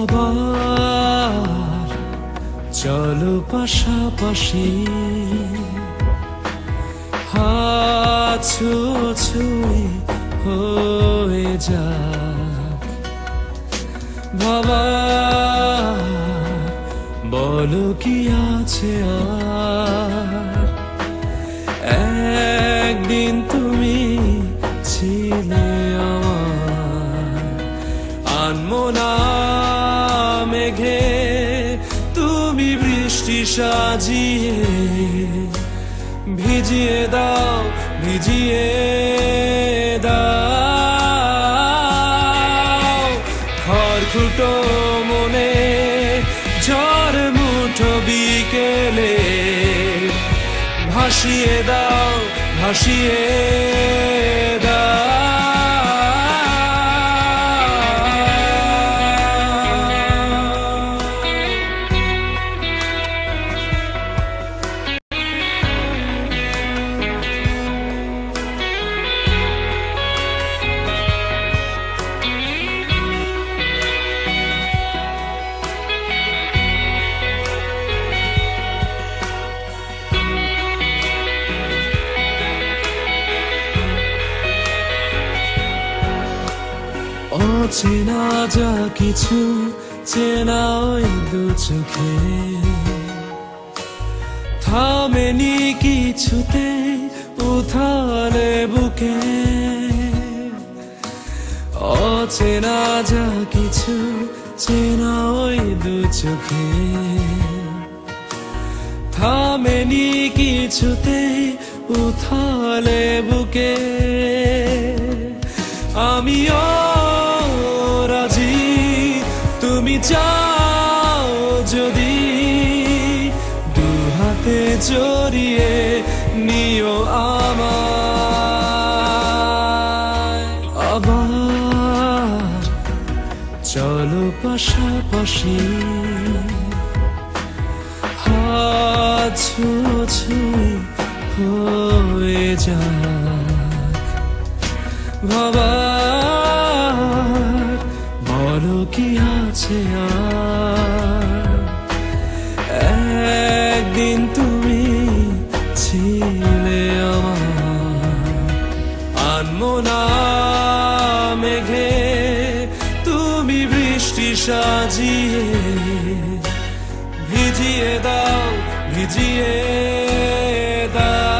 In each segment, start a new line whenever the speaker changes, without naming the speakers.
আবার চলো পাশাপাশি। হাত ছুঁই হয়ে যা বাবা বলো কি আছে আর? একদিন তুমি সাজিয়ে ভিজিয়ে দাও ভিজিয়ে দাও। খড়খুটো মনে ঝড় মুঠো বিকেলে। ভাসিয়ে দাও ভাসিয়ে দাও। অচেনা যা কিছু চেনা ওই দু চোখে। থামেনি কিছুতে উথালে বুকে। অচেনা যা কিছু চেনা ওই দু চোখে। থামেনি কিছুতে উথালে বুকে। আমিও চাও যদি দু হাতে জড়িয়ে নিও আমায়। আবার চলো পাশাপাশি হাত ছুঁই হয়ে যা বাবার কি আছে একদিন তুমি ছিলে আমার মেঘে, তুমি বৃষ্টি সাজিয়ে ভিজিয়ে দাও ভিজিয়ে দাও।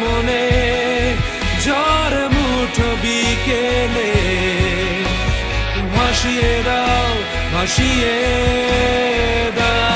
মনে ঝড় মুঠো বিকেলে ভাসিয়ে দাও ভাসিয়ে দাও।